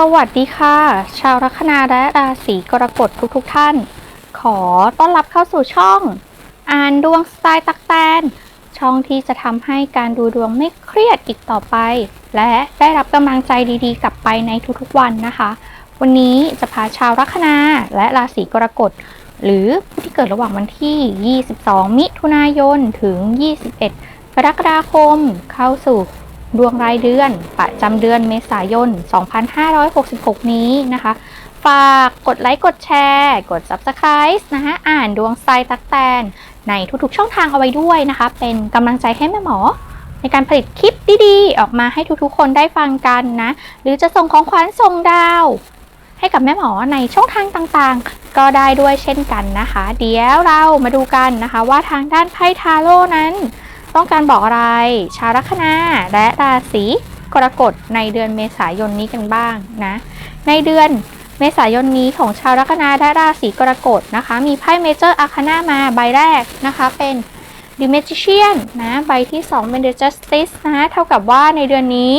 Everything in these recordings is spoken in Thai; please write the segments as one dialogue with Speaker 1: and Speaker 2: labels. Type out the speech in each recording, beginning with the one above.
Speaker 1: สวัสดีค่ะ ชาวลัคนาและราศีกรกฎทุกๆทท่าน ขอต้อนรับเข้าสู่ช่อง อ่านดวงสไตล์ตักแตน ช่องที่จะทำให้การดูดวงไม่เครียดอีกต่อไป และได้รับกำลังใจดีๆ กลับไปในทุกๆวันนะคะ วันนี้จะพาชาวลัคนาและราศีกรกฎหรือผู้ที่เกิดระหว่างวันที่ 22 มิถุนายนถึง 21 กรกฎาคมเข้าสู่ ดวงรายเดือน ประจำเดือนเมษายน 2566 นี้นะคะ ฝากกดไลค์กดแชร์ กด Subscribe นะคะอ่านดวงไซตักแตน ในทุกๆช่องทางเอาไว้ด้วยนะคะ เป็นกำลังใจให้แม่หมอ ในการผลิตคลิปดีๆ ออกมาให้ทุกๆคนได้ฟังกันนะ หรือจะส่งของขวัญส่งดาว ให้กับแม่หมอในช่องทางต่างๆ ก็ได้ด้วยเช่นกันนะคะ เดี๋ยวเรามาดูกันนะคะว่าทางด้านไพ่ทาโร่นั้น ต้องการบอกอะไร ชาวลัคนาและราศีกรกฎในเดือนเมษายนนี้กันบ้างนะ ในเดือนเมษายนนี้ของชาวลัคนาและราศีกรกฎนะคะ มีไพ่เมเจอร์อาคานามาใบแรกนะคะเป็น The Magician นะใบที่ 2 เป็น The Justice นะเท่ากับว่าในเดือนนี้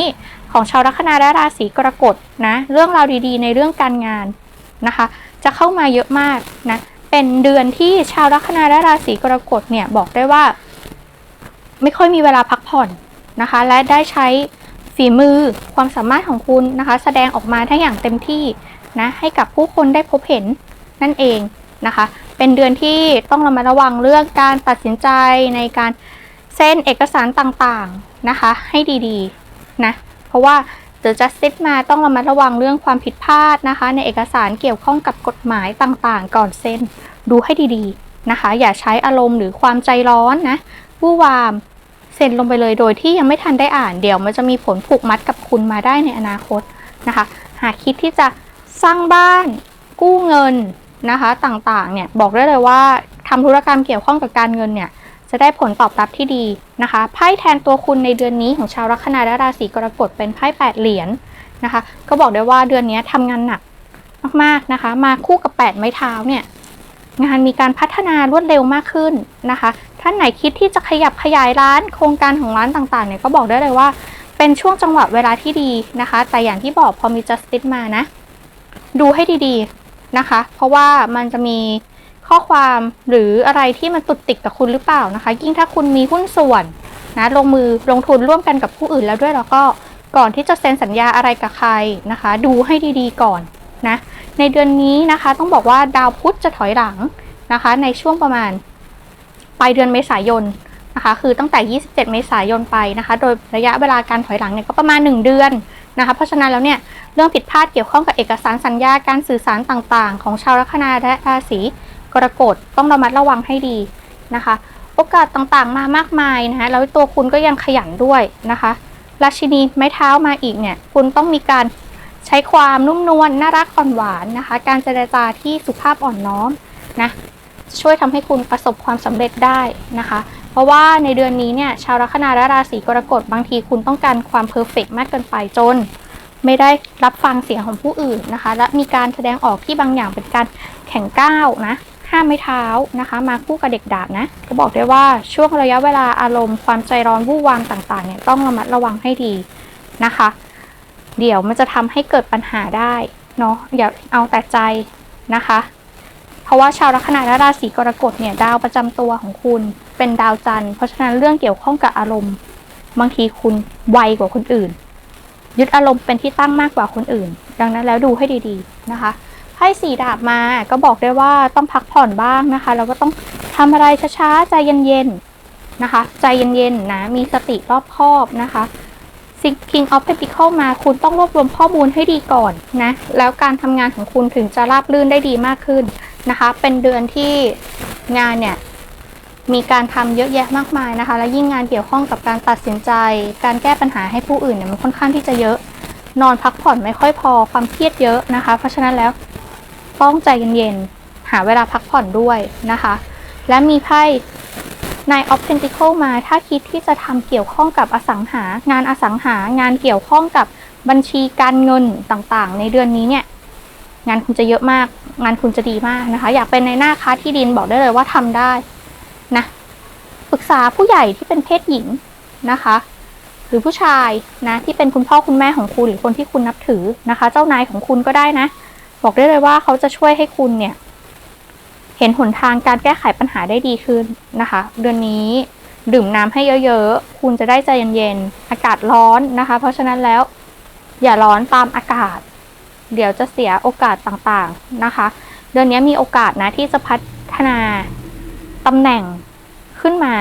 Speaker 1: ของชาวลัคนาและราศีกรกฎนะเรื่องราวดีๆ ในเรื่องการงานนะคะ จะเข้ามาเยอะมากนะเป็นเดือนที่ชาวลัคนาและราศีกรกฎเนี่ยบอกได้ว่า ไม่ค่อยมีเวลาพักผ่อนนะคะ และได้ใช้ฝีมือความสามารถของคุณนะคะ แสดงออกมาได้อย่างเต็มที่นะให้กับผู้คนได้พบเห็นนั่นเองนะคะ เป็นเดือนที่ต้องระมัดระวังเรื่องการตัดสินใจในการเซ็นเอกสารต่างๆนะคะ ให้ดีๆนะเพราะว่าเดี๋ยวจะซิดมาต้องระมัดระวังเรื่องความผิดพลาดนะคะ ในเอกสารเกี่ยวข้องกับกฎหมายต่างๆ ก่อนเซ็นดูให้ดีๆนะคะ อย่าใช้อารมณ์หรือความใจร้อนนะ วู่วาม เซ็นลงไปเลยโดยที่ยังไม่ทันได้อ่านเดี๋ยว มันจะมีผลผูกมัดกับคุณมาได้ในอนาคตนะคะ หากคิดที่จะสร้างบ้านกู้เงินนะคะต่างๆเนี่ยบอกได้เลยว่าทำธุรกรรมเกี่ยวข้องกับการเงินเนี่ยจะได้ผลตอบรับที่ดีนะคะไพ่แทนตัวคุณในเดือนนี้ของชาวลัคนาและราศีกรกฎเป็นไพ่แปดเหรียญนะคะ ก็บอกได้ว่าเดือนนี้ทำงานหนักมากๆนะคะ มาคู่กับแปดไม้เท้าเนี่ยงานมีการพัฒนารวดเร็วมากขึ้นนะคะ ท่านไหนคิดที่จะขยับขยายร้านโครงการของร้านต่างๆเนี่ยก็บอกได้เลยว่า เป็นช่วงจังหวะเวลาที่ดีนะคะ แต่อย่างที่บอกพอมี justice มานะ ดูให้ดีๆนะคะ เพราะว่ามันจะมีข้อความหรืออะไรที่มันตุดติดกับคุณหรือเปล่านะคะ ยิ่งถ้าคุณมีหุ้นส่วนนะลงมือลงทุนร่วมกันกับผู้อื่นแล้วด้วยแล้วก็ก่อนที่จะเซ็นสัญญาอะไรกับใครนะคะ ดูให้ดีๆก่อนนะในเดือนนี้นะคะต้องบอกว่าดาวพุธจะถอยหลังนะคะ ในช่วงประมาณ ปลายเดือนเมษายนนะคะคือตั้งแต่ 27 เมษายนไปนะคะ โดยระยะเวลาการถอยหลังเนี่ยก็ประมาณ 1 เดือนนะคะ เพราะฉะนั้นแล้วเนี่ยเรื่องผิดพลาดเกี่ยวข้องกับเอกสารสัญญาการสื่อสารต่างๆ ของชาวลัคนาและราศีกรกฎต้องระมัดระวังให้ดีนะคะ โอกาสต่างๆมามากมายนะคะแล้วตัวคุณก็ยังขยันด้วยนะคะราชินีไม้เท้ามาอีกเนี่ยคุณต้องมีการใช้ความนุ่มนวลน่ารักอ่อนหวานนะคะ การเจรจาที่สุภาพอ่อนน้อมนะ ช่วยทำให้คุณประสบความสำเร็จได้นะคะ เพราะว่าในเดือนนี้เนี่ยชาวลัคนาและราศีกรกฎบางทีคุณต้องการความเพอร์เฟกมากเกินไปจน ไม่ได้รับฟังเสียงของผู้อื่นนะคะ และมีการแสดงออกที่บางอย่างเป็นการแข่งก้าวนะห้ามไม่เท้านะคะ มาคู่กับเด็กดาบนะก็บอกได้ว่าช่วงระยะเวลาอารมณ์ความใจร้อนวู่วามต่างๆเนี่ยต้องระมัดระวังให้ดีนะคะ เดี๋ยวมันจะทำให้เกิดปัญหาได้เนาะอย่าเอาแต่ใจนะคะ เพราะว่าชาวลัคนาและราศีกรกฎเนี่ยดาวประจำตัวของคุณเป็นดาวจันทร์เพราะฉะนั้นเรื่องเกี่ยวข้องกับอารมณ์ บางทีคุณไวกว่าคนอื่น ยึดอารมณ์เป็นที่ตั้งมากกว่าคนอื่น ดังนั้นแล้วดูให้ดีๆนะคะไพ่สีดาบมาก็บอกได้ว่าต้องพักผ่อนบ้างนะคะแล้วก็ต้องทำอะไรช้าๆใจเย็นๆนะคะ ใจเย็นๆนะมีสติรอบคอบนะคะซิง King of Pentacle มาคุณต้องรวบรวมข้อมูลให้ดีก่อนนะ แล้วการทำงานของคุณถึงจะราบรื่นได้ดีมากขึ้น นะคะ เป็นเดือนที่งานเนี่ยมีการทำเยอะแยะมากมายนะคะ และยิ่งงานเกี่ยวข้องกับการตัดสินใจ การแก้ปัญหาให้ผู้อื่นเนี่ยมันค่อนข้างที่จะเยอะ นอนพักผ่อนไม่ค่อยพอความเครียดเยอะนะคะ เพราะฉะนั้นแล้วต้องใจเย็นๆหาเวลาพักผ่อนด้วยนะคะ และมีไพ่นายออฟเพนติเคิลมาถ้าคิดที่จะทำเกี่ยวข้องกับอสังหา งานอสังหางานเกี่ยวข้องกับบัญชีการเงินต่างๆ ในเดือนนี้เนี่ยงานคุณจะเยอะมาก งานคุณจะดีมากนะคะ อยากเป็นในหน้าค้าที่ดินบอกได้เลยว่าทำได้นะปรึกษาผู้ใหญ่ที่เป็นเพศหญิงนะคะ หรือผู้ชายนะที่เป็นคุณพ่อคุณแม่ของคุณหรือคนที่คุณนับถือนะคะ เจ้านายของคุณก็ได้นะ บอกได้เลยว่าเขาจะช่วยให้คุณเนี่ย เห็นหนทางการแก้ไขปัญหาได้ดีขึ้นนะคะ เดือนนี้ดื่มน้ำให้เยอะๆ คุณจะได้ใจเย็นๆ อากาศร้อนนะคะ เพราะฉะนั้นแล้วอย่าร้อนตามอากาศ เดี๋ยวจะเสียโอกาสต่างๆนะคะ เดือนนี้มีโอกาสนะที่จะพัฒนาตำแหน่งขึ้นมา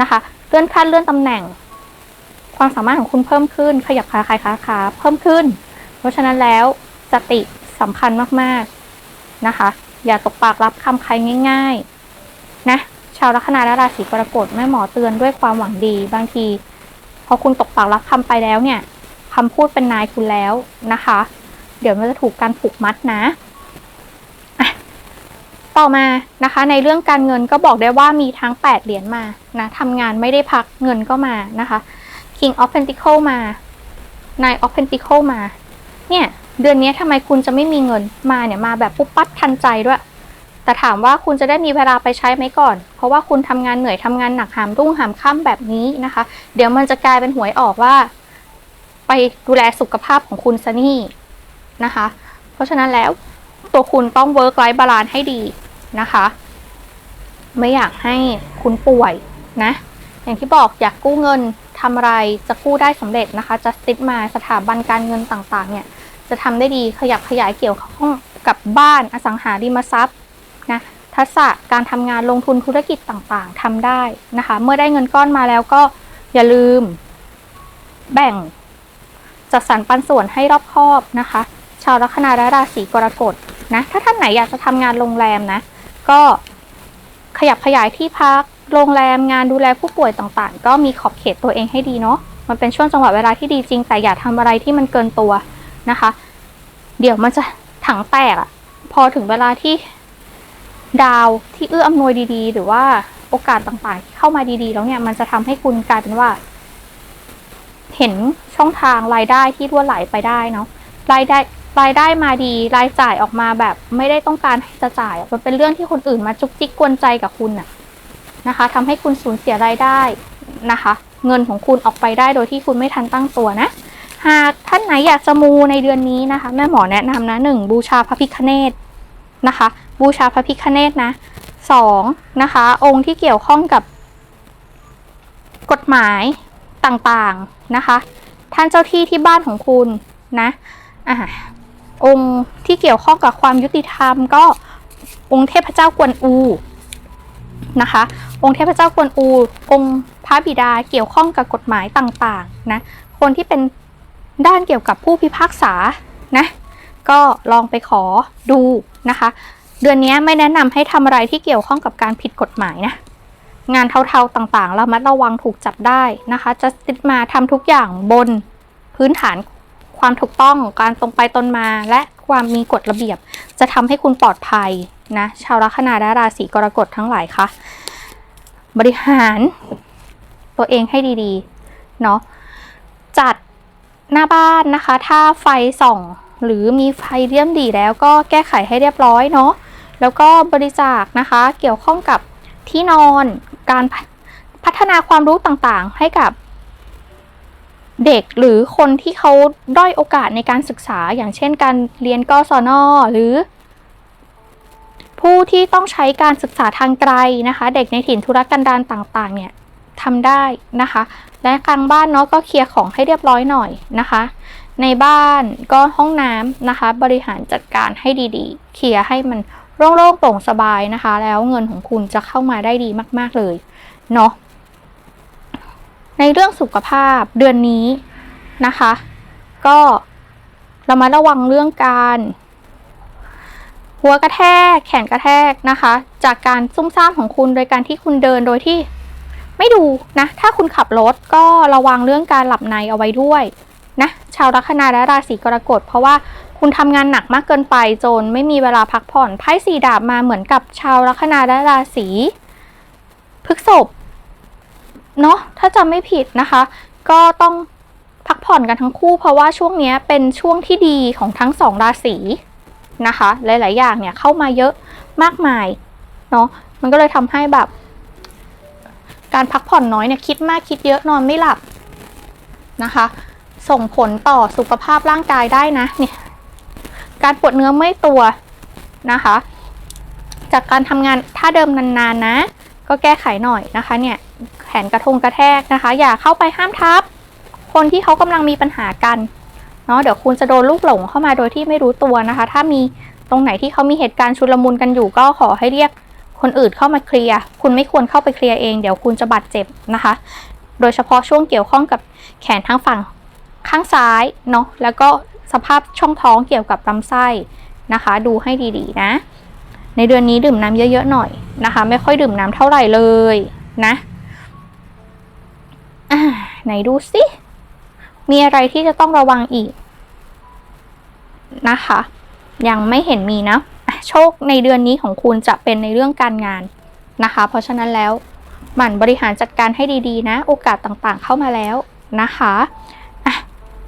Speaker 1: นะคะ เลื่อนขั้นเลื่อนตำแหน่ง ความสามารถของคุณเพิ่มขึ้น ขยับขาขายขาขาเพิ่มขึ้น เพราะฉะนั้นแล้วสติสำคัญมากๆนะคะ อย่าตกปากรับคำใครง่าย ๆนะชาวลัคนาและราศีกรกฎแม่หมอเตือนด้วยความหวังดีบางที พอคุณตกปากรับคำไปแล้วเนี่ยคำพูดเป็นนายคุณแล้วนะคะ เดี๋ยวมันจะถูกการผูกมัดนะต่อมานะคะ ในเรื่องการเงินก็บอกได้ว่ามีทั้ง 8 เหรียญมานะทำงานไม่ได้พักเงินก็มานะคะ King of Pentacle มา Nine of Pentacle มา เนี่ยเดือนนี้ทำไมคุณจะไม่มีเงินมาเนี่ยมาแบบปุ๊บปั๊บทันใจด้วย แต่ถามว่าคุณจะได้มีเวลาไปใช้ไหมก่อน เพราะว่าคุณทำงานเหนื่อยทำงานหนักหามรุ่งหามค่ำแบบนี้นะคะ เดี๋ยวมันจะกลายเป็นหวยออกว่า ไปดูแลสุขภาพของคุณซะนี่ นะคะ เพราะฉะนั้นแล้วตัวคุณต้อง work life balance ให้ดีนะคะ ไม่อยากให้คุณป่วยนะ อย่างที่บอกอยากกู้เงินทำอะไรจะกู้ได้สำเร็จนะคะ จะติดมาสถาบันการเงินต่างๆ เนี่ย จะทำได้ดีขยับขยายเกี่ยวข้องกับบ้านอสังหาริมทรัพย์นะทักษะการทำงานลงทุนธุรกิจต่างๆทำได้นะคะ เมื่อได้เงินก้อนมาแล้วก็อย่าลืม แบ่งจัดสรรปันส่วนให้รอบคอบนะคะ ชาวลัคนาและราศีกรกฎนะ ถ้าท่านไหนอยากจะทำงานโรงแรมนะ ก็ขยับขยายที่พัก โรงแรมงานดูแลผู้ป่วยต่างๆ ก็มีขอบเขตตัวเองให้ดีเนาะ มันเป็นช่วงจังหวะเวลาที่ดีจริง แต่อย่าทำอะไรที่มันเกินตัวนะคะ เดี๋ยวมันจะถังแตกอะพอถึงเวลาที่ดาวที่เอื้ออำนวยดีๆ หรือว่าโอกาสต่างๆที่เข้ามาดีๆ แล้วเนี่ย มันจะทำให้คุณกลายเป็นว่า เห็นช่องทางรายได้ที่รั่วไหลไปได้เนาะรายได้ รายได้มาดีรายจ่ายออกมาแบบไม่ได้ต้องการให้จะจ่ายมันเป็นเรื่องที่คนอื่นมาจุกจิกกวนใจกับคุณน่ะนะคะทำให้คุณสูญเสียรายได้นะคะ เงินของคุณออกไปได้โดยที่คุณไม่ทันตั้งตัวนะ หากท่านไหนอยากจะมูในเดือนนี้นะคะแม่หมอแนะนำนะหนึ่งบูชาพระพิคเนตนะคะ บูชาพระพิคเนตนะสองนะคะ องค์ที่เกี่ยวข้องกับกฎหมายต่างๆนะคะ ท่านเจ้าที่ที่บ้านของคุณนะอ่า องค์ที่เกี่ยวข้องกับความยุติธรรม ก็องค์เทพเจ้ากวนอูนะคะ องค์เทพเจ้ากวนอู องค์พระบิดาเกี่ยวข้องกับกฎหมายต่างๆนะคนที่เป็นด้านเกี่ยวกับผู้พิพากษานะก็ลองไปขอดูนะคะ เดือนนี้ไม่แนะนำให้ทำอะไรที่เกี่ยวข้องกับการผิดกฎหมายนะงานเทาๆต่างๆระมัดระวังถูกจับได้นะคะ จะติดมาทำทุกอย่างบนพื้นฐาน ความถูกต้องการตรงไปตรงมาและความมีกฎระเบียบ จะทำให้คุณปลอดภัยนะชาวลัคนาและราศีกรกฎทั้งหลายคะบริหาร ตัวเองให้ดีๆเนาะจัดหน้าบ้านนะคะ ถ้าไฟส่องหรือมีไฟเลี่ยมดีแล้วก็แก้ไขให้เรียบร้อยเนาะแล้วก็บริจาคนะคะเกี่ยวข้องกับที่นอนการพัฒนาความรู้ต่างๆ ให้กับ เด็กหรือคนที่เขาด้อยโอกาสในการศึกษา อย่างเช่นการเรียนกศนหรือ ผู้ที่ต้องใช้การศึกษาทางไกลนะคะ เด็กในถิ่นธุรกันดารต่างๆ เนี่ยทำได้นะคะ และกลางบ้านเนาะก็เคลียร์ของให้เรียบร้อยหน่อยนะคะ ในบ้านก็ห้องน้ำนะคะ บริหารจัดการให้ดีๆ เคลียร์ให้มันโล่งๆโปร่งสบายนะคะ แล้วเงินของคุณจะเข้ามาได้ดีมาก ๆเลยเนาะ ในเรื่องสุขภาพเดือนนี้นะคะ ก็เรามาระวังเรื่องการ หัวกระแทกแขนกระแทกนะคะ จากการซุ่มซ่ามของคุณโดยการที่คุณเดินโดยที่ไม่ดูนะ ถ้าคุณขับรถก็ระวังเรื่องการหลับในเอาไว้ด้วยนะชาวลัคนาและราศีกรกฎเพราะว่าคุณทำงานหนักมากเกินไปจนไม่มีเวลาพักผ่อนไพ่สีดาบมาเหมือนกับชาวลัคนาและราศีพฤกษภ เนาะถ้าจำไม่ผิดนะคะ ก็ต้องพักผ่อนกันทั้งคู่ เพราะว่าช่วงนี้เป็นช่วงที่ดีของทั้งสองราศีนะคะ หลาย ๆ อย่างเนี่ยเข้ามาเยอะมากมายเนาะมันก็เลยทำให้แบบ การพักผ่อนน้อยเนี่ยคิดมากคิดเยอะนอนไม่หลับนะคะ ส่งผลต่อสุขภาพร่างกายได้นะเนี่ยการปวดเนื้อเมื่อยตัวนะคะ จากการทำงานท่าเดิมนาน ๆ นะ ก็แก้ไขหน่อยนะคะเนี่ยแขนกระทงกระแทกนะคะ อย่าเข้าไปห้ามทับ คนที่เขากำลังมีปัญหากันเนาะเดี๋ยวคุณจะโดนลูกหลงเข้ามาโดยที่ไม่รู้ตัวนะคะ ถ้ามีตรงไหนที่เขามีเหตุการณ์ชุลมุนกันอยู่ ก็ขอให้เรียกคนอื่นเข้ามาเคลียร์คุณไม่ควรเข้าไปเคลียร์เองเดี๋ยวคุณจะบาดเจ็บนะคะ โดยเฉพาะช่วงเกี่ยวข้องกับแขนทั้งฝั่งข้างซ้ายเนาะแล้วก็สภาพช่องท้องเกี่ยวกับลำไส้นะคะ ดูให้ดีๆนะ ในเดือนนี้ดื่มน้ำเยอะๆหน่อยนะคะ ไม่ค่อยดื่มน้ำเท่าไหร่เลยนะไหนดูสิ มีอะไรที่จะต้องระวังอีกนะคะ ยังไม่เห็นมีนะ โชคในเดือนนี้ของคุณจะเป็นในเรื่องการงานนะคะ เพราะฉะนั้นแล้วหมั่นบริหารจัดการให้ดีๆ นะ โอกาสต่างๆเข้ามาแล้วนะคะะ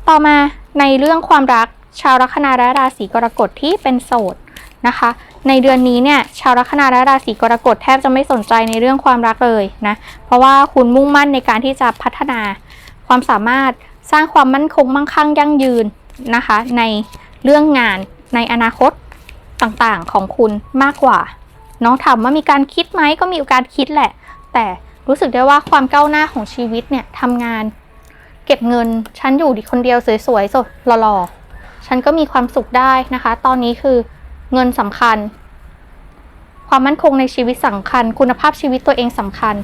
Speaker 1: ต่อมาในเรื่องความรักชาวลัคนาและราศีกรกฎที่เป็นโสด นะคะ ในเดือนนี้เนี่ยชาวลัคนาและราศีกรกฎแทบจะไม่สนใจในเรื่องความรักเลยนะ เพราะว่าคุณมุ่งมั่นในการที่จะพัฒนาความสามารถสร้างความมั่นคงมั่งคั่งยั่งยืนนะคะ ในเรื่องงานในอนาคตต่างๆของคุณมากกว่าเนาะถามว่ามีการคิดไหมก็มีการคิดแหละ แต่รู้สึกได้ว่าความก้าวหน้าของชีวิตเนี่ยทำงาน เก็บเงินฉันอยู่ดีคนเดียวสวยๆสดหล่อๆฉันก็มีความสุขได้นะคะ ตอนนี้คือ เงินสำคัญ ความมั่นคงในชีวิตสำคัญ คุณภาพชีวิตตัวเองสำคัญ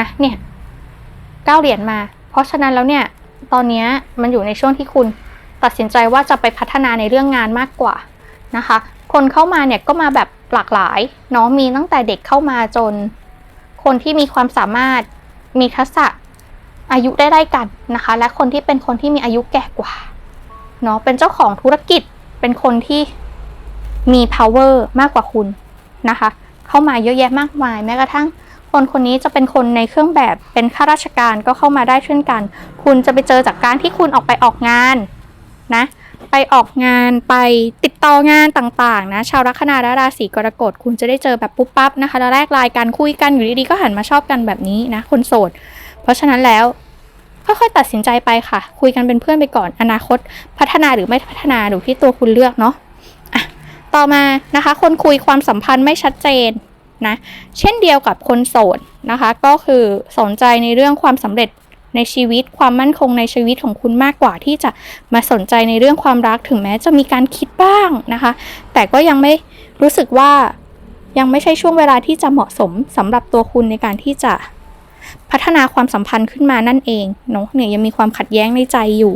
Speaker 1: นะเนี่ยเก้าเหรียญมา เพราะฉะนั้นแล้วเนี่ยตอนนี้มันอยู่ในช่วงที่คุณตัดสินใจว่าจะไปพัฒนาในเรื่องงานมากกว่านะคะ คนเข้ามาเนี่ยก็มาแบบหลากหลายเนาะมีตั้งแต่เด็กเข้ามาจน คนที่มีความสามารถมีทักษะอายุได้ไล่กันนะคะ และคนที่เป็นคนที่มีอายุแก่กว่าเนาะเป็นเจ้าของธุรกิจเป็นคนที่ มี power มากกว่าคุณนะคะ เข้ามาเยอะแยะมากมาย แม้กระทั่งคนคนนี้จะเป็นคนในเครื่องแบบเป็นข้าราชการก็เข้ามาได้เช่นกัน คุณจะไปเจอจากการที่คุณออกไปออกงานนะไปออกงานไปติดต่องานต่างๆนะชาวลัคนาและราศีกรกฎคุณจะได้เจอแบบปุ๊บปั๊บนะคะแล้วแรกไลน์กันคุยกันอยู่ดีๆก็หันมาชอบกันแบบนี้นะคนโสด เพราะฉะนั้นแล้วค่อยๆตัดสินใจไปค่ะ คุยกันเป็นเพื่อนไปก่อนอนาคต พัฒนาหรือไม่พัฒนาดูที่ตัวคุณเลือกเนาะ ต่อมานะคะ คนคุยความสัมพันธ์ไม่ชัดเจนนะเช่นเดียวกับคนโสดนะคะ ก็คือสนใจในเรื่องความสำเร็จในชีวิตความมั่นคงในชีวิตของคุณมากกว่าที่จะมาสนใจในเรื่องความรักถึงแม้จะมีการคิดบ้างนะคะ แต่ก็ยังไม่รู้สึกว่ายังไม่ใช่ช่วงเวลาที่จะเหมาะสมสำหรับตัวคุณในการที่จะพัฒนาความสัมพันธ์ขึ้นมานั่นเองเนาะเนี่ยยังมีความขัดแย้งในใจอยู่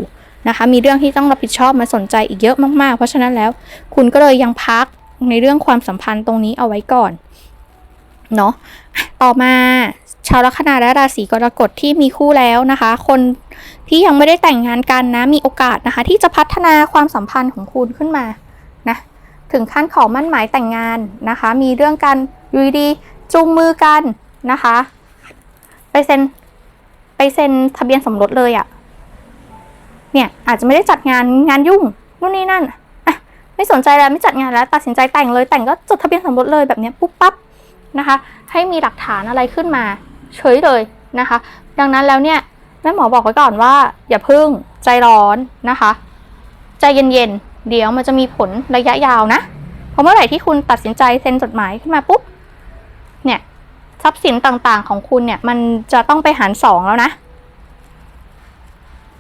Speaker 1: นะคะ มีเรื่องที่ต้องรับผิดชอบมาสนใจอีกเยอะมากๆ เพราะฉะนั้นแล้ว คุณก็เลยยังพักในเรื่องความสัมพันธ์ตรงนี้เอาไว้ก่อนเนาะต่อมาชาวลัคนาและราศีกรกฎที่มีคู่แล้วนะคะ คนที่ยังไม่ได้แต่งงานกันนะ มีโอกาสนะคะ ที่จะพัฒนาความสัมพันธ์ของคุณขึ้นมานะถึงขั้นขอมั่นหมายแต่งงานนะคะ มีเรื่องกันอยูดีจูงมือกันนะคะ ไปเซ็นไปเซ็นทะเบียนสมรสเลยอะ่ะ เนี่ยอาจจะไม่ได้จัดงานงานยุ่งนู่นนี่นั่นอะไม่สนใจแล้วไม่จัดงานแล้ว ตัดสินใจแต่งเลยแต่งก็จดทะเบียนสมรสเลยแบบนี้ปุ๊บปั๊บนะคะ ให้มีหลักฐานอะไรขึ้นมาเฉยเลยนะคะ ดังนั้นแล้วเนี่ยแม่หมอบอกไว้ก่อนว่า อย่าพึ่งใจร้อนนะคะ ใจเย็นๆ เดี๋ยวมันจะมีผลระยะยาวนะเพราะเมื่อไหร่ที่คุณตัดสินใจเซ็นจดหมายขึ้นมาปุ๊บเนี่ยทรัพย์สินต่างๆของคุณเนี่ย มันจะต้องไปหารสองแล้วนะ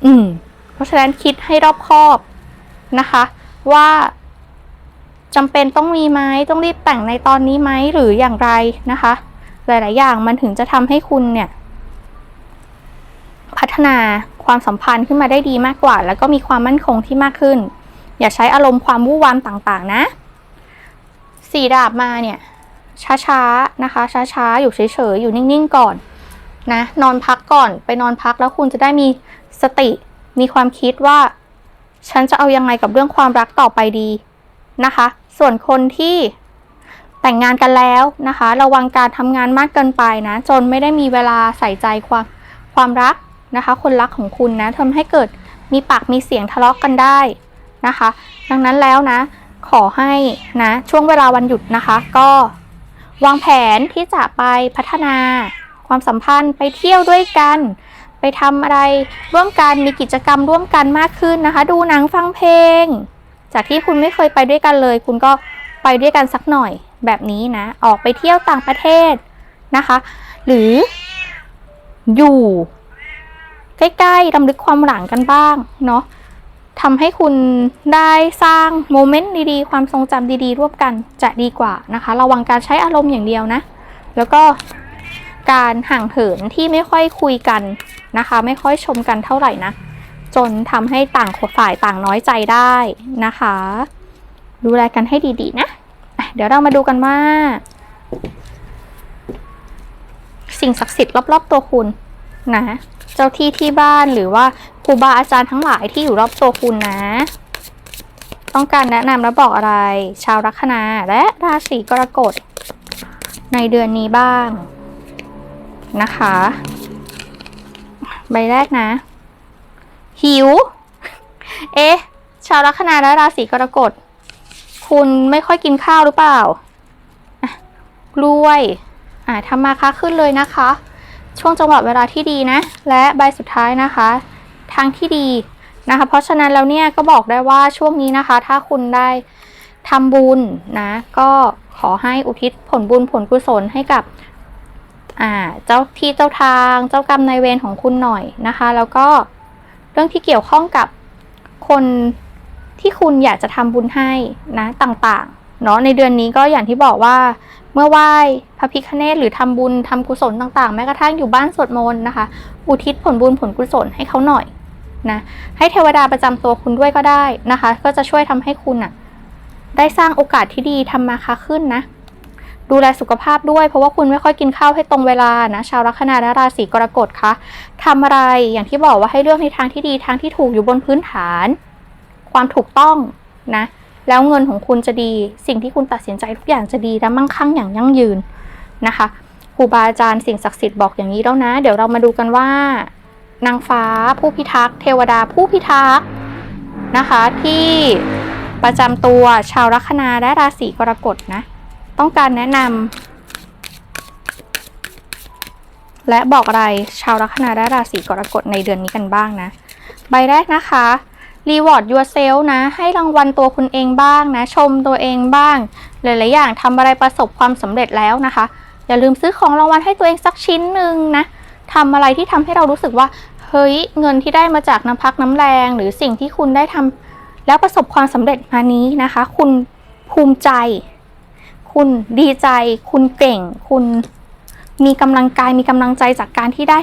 Speaker 1: อืม เพราะฉะนั้นคิดให้รอบคอบนะคะ ว่าจำเป็นต้องมีไหมต้องรีบแต่งในตอนนี้ไหมหรืออย่างไรนะคะ หลาย ๆ อย่างมันถึงจะทำให้คุณเนี่ย พัฒนาความสัมพันธ์ขึ้นมาได้ดีมากกว่า แล้วก็มีความมั่นคงที่มากขึ้น อย่าใช้อารมณ์ความวู่วามต่าง ๆ นะสี่ดาบมาเนี่ย ช้า ๆ นะคะ ช้า ๆ อยู่เฉย ๆ อยู่นิ่ง ๆ ก่อนนะนอนพักก่อนไปนอนพักแล้วคุณจะได้มีสติ มีความคิดว่า ฉันจะเอายังไงกับเรื่องความรักต่อไปดีนะคะ ส่วนคนที่แต่งงานกันแล้วนะคะ ระวังการทำงานมากเกินไปนะ จนไม่ได้มีเวลาใส่ใจความความรักนะคะ คนรักของคุณนะทำให้เกิดมีปากมีเสียงทะเลาะกกันได้นะคะ ดังนั้นแล้วนะ ขอให้นะช่วงเวลาวันหยุดนะคะ ก็วางแผนที่จะไปพัฒนาความสัมพันธ์ไปเที่ยวด้วยกัน ไปทำอะไรร่วมกันมีกิจกรรมร่วมกันมากขึ้นนะคะ ดูหนังฟังเพลง จากที่คุณไม่เคยไปด้วยกันเลย คุณก็ไปด้วยกันสักหน่อยแบบนี้นะ ออกไปเที่ยวต่างประเทศนะคะ หรืออยู่ใกล้ๆรำลึกความหลังกันบ้างเนาะทำให้คุณได้สร้างโมเมนต์ดีๆ ความทรงจำดีๆ ร่วมกันจะดีกว่านะคะ ระวังการใช้อารมณ์อย่างเดียวนะ แล้วก็การห่างเหินที่ไม่ค่อยคุยกัน นะคะ ไม่ค่อยชมกันเท่าไหร่นะ จนทำให้ต่างฝ่ายต่างน้อยใจได้นะคะ ดูแลกันให้ดีๆนะ เดี๋ยวเรามาดูกันว่า สิ่งศักดิ์สิทธิ์รอบ ๆ ตัวคุณนะ เจ้าที่ที่บ้านหรือว่าครูบาอาจารย์ทั้งหลายที่อยู่รอบตัวคุณนะ ต้องการแนะนำและบอกอะไร ชาวลัคนาและราศีกรกฎในเดือนนี้บ้างนะคะ ใบแรกนะ หิว เอ๊ะ ชาวลัคนาและราศีกรกฎ คุณไม่ค่อยกินข้าวหรือเปล่าอะกล้วย อ่าทำมาค้าขึ้นเลยนะคะ ช่วงจังหวะเวลาที่ดีนะ และใบสุดท้ายนะคะ ทางที่ดีนะคะ เพราะฉะนั้นแล้วเนี่ยก็บอกได้ว่าช่วงนี้นะคะ ถ้าคุณได้ทำบุญนะ ก็ขอให้อุทิศผลบุญผลกุศลให้กับ อ่าเจ้าที่เจ้าทางเจ้ากรรมนายเวรของคุณหน่อยนะคะ แล้วก็เรื่องที่เกี่ยวข้องกับคนที่คุณอยากจะทำบุญให้นะต่างๆเนาะในเดือนนี้ก็อย่างที่บอกว่า เมื่อไหว้พระพิฆเนศหรือทำบุญทำกุศลต่างๆ แม้กระทั่งอยู่บ้านสวดมนต์นะคะ อุทิศผลบุญผลกุศลให้เขาหน่อยนะให้เทวดาประจำตัวคุณด้วยก็ได้นะคะ ก็จะช่วยทำให้คุณอะได้สร้างโอกาสที่ดีทำมาค้าขึ้นนะ ดูแลสุขภาพด้วย เพราะว่าคุณไม่ค่อยกินข้าวให้ตรงเวลานะ ชาวลัคนาและราศีกรกฎคะทำอะไรอย่างที่บอกว่าให้เลือกในทางที่ดีทางที่ถูกอยู่บนพื้นฐาน ความถูกต้องนะ แล้วเงินของคุณจะดี สิ่งที่คุณตัดสินใจทุกอย่างจะดีและมั่งคั่งอย่างยั่งยืนนะคะครูบาอาจารย์สิ่งศักดิ์สิทธิ์บอกอย่างนี้แล้วนะ เดี๋ยวเรามาดูกันว่านางฟ้าผู้พิทักษ์เทวดาผู้พิทักษ์นะคะที่ประจำตัวชาวลัคนาและราศีกรกฎนะ ต้องการแนะนำและบอกอะไรชาวลัคนาและราศีกรกฎในเดือนนี้กันบ้างนะ ใบแรกนะคะ reward yourself นะ ให้รางวัลตัวคุณเองบ้างนะ ชมตัวเองบ้าง หลาย ๆ อย่างทำอะไรประสบความสำเร็จแล้วนะคะ อย่าลืมซื้อของรางวัลให้ตัวเองสักชิ้นหนึ่งนะทำอะไรที่ทำให้เรารู้สึกว่า เฮ้ย เงินที่ได้มาจากน้ำพักน้ำแรง หรือสิ่งที่คุณได้ทำแล้วประสบความสำเร็จมานี้นะคะ คุณภูมิใจ คุณดีใจ คุณเก่ง คุณมีกำลังกายมีกำลังใจจากการที่ได้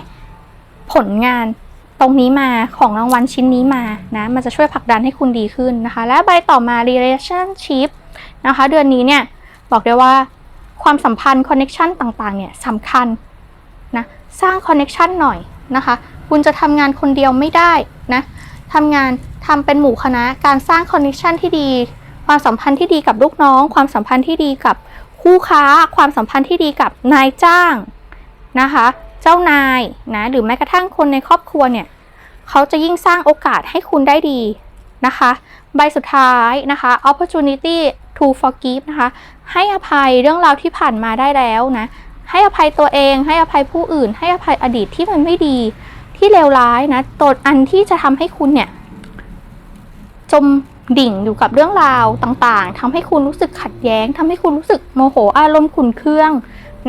Speaker 1: ผลงานตรงนี้มาของรางวัลชิ้นนี้มานะมันจะช่วยผลักดันให้คุณดีขึ้นนะคะ และใบต่อมา relationship นะคะ เดือนนี้เนี่ยบอกได้ว่าความสัมพันธ์ connection ต่างๆ เนี่ยสำคัญนะสร้าง connection หน่อยนะคะ คุณจะทำงานคนเดียวไม่ได้นะทำงานทำเป็นหมู่คณะการสร้าง connection ที่ดี ความสัมพันธ์ที่ดีกับลูกน้อง ความสัมพันธ์ที่ดีกับคู่ค้า ความสัมพันธ์ที่ดีกับนายจ้างนะคะ เจ้านายนะหรือแม้กระทั่งคนในครอบครัวเนี่ยเขาจะยิ่งสร้างโอกาสให้คุณได้ดีนะคะ ใบสุดท้ายนะคะ opportunity to forgive นะคะ ให้อภัยเรื่องราวที่ผ่านมาได้แล้วนะ ให้อภัยตัวเอง ให้อภัยผู้อื่น ให้อภัยอดีตที่มันไม่ดี ที่เลวร้ายนะตัวอันที่จะทำให้คุณเนี่ย จม ดิ่งอยู่กับเรื่องราวต่างๆทำให้คุณรู้สึกขัดแย้งทำให้คุณรู้สึกโมโหอารมณ์ขุ่นเคือง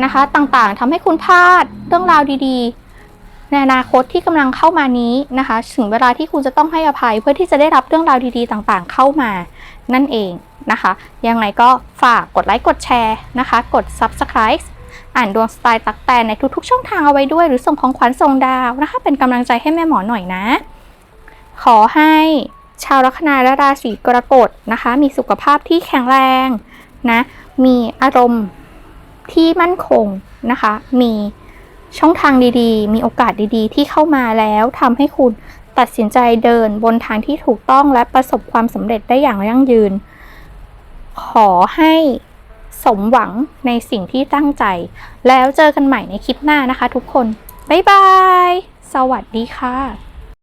Speaker 1: นะคะ ต่างๆทำให้คุณพลาดเรื่องราวดีๆ ในอนาคตที่กำลังเข้ามานี้นะคะถึงเวลาที่คุณจะต้องให้อภัยเพื่อที่จะได้รับเรื่องราวดีๆ ต่างๆ เข้ามานั่นเองนะคะ ยังไงก็ฝากกดไลค์กดแชร์นะคะ กด subscribe อ่านดวงสไตล์ตักแต่ในทุกๆ ช่องทางเอาไว้ด้วย หรือส่งของขวัญส่งดาวนะคะ เป็นกำลังใจให้แม่หมอหน่อยนะ ขอให้ ชาวลัคนาและราศีกรกฎนะคะ มีสุขภาพที่แข็งแรงนะ มีอารมณ์ที่มั่นคงนะคะ มีช่องทางดีๆ มีโอกาสดีๆ ที่เข้ามาแล้วทำให้คุณตัดสินใจเดินบนทางที่ถูกต้องและประสบความสำเร็จได้อย่างยั่งยืน ขอให้สมหวังในสิ่งที่ตั้งใจ แล้วเจอกันใหม่ในคลิปหน้านะคะทุกคน บ๊ายบาย สวัสดีค่ะ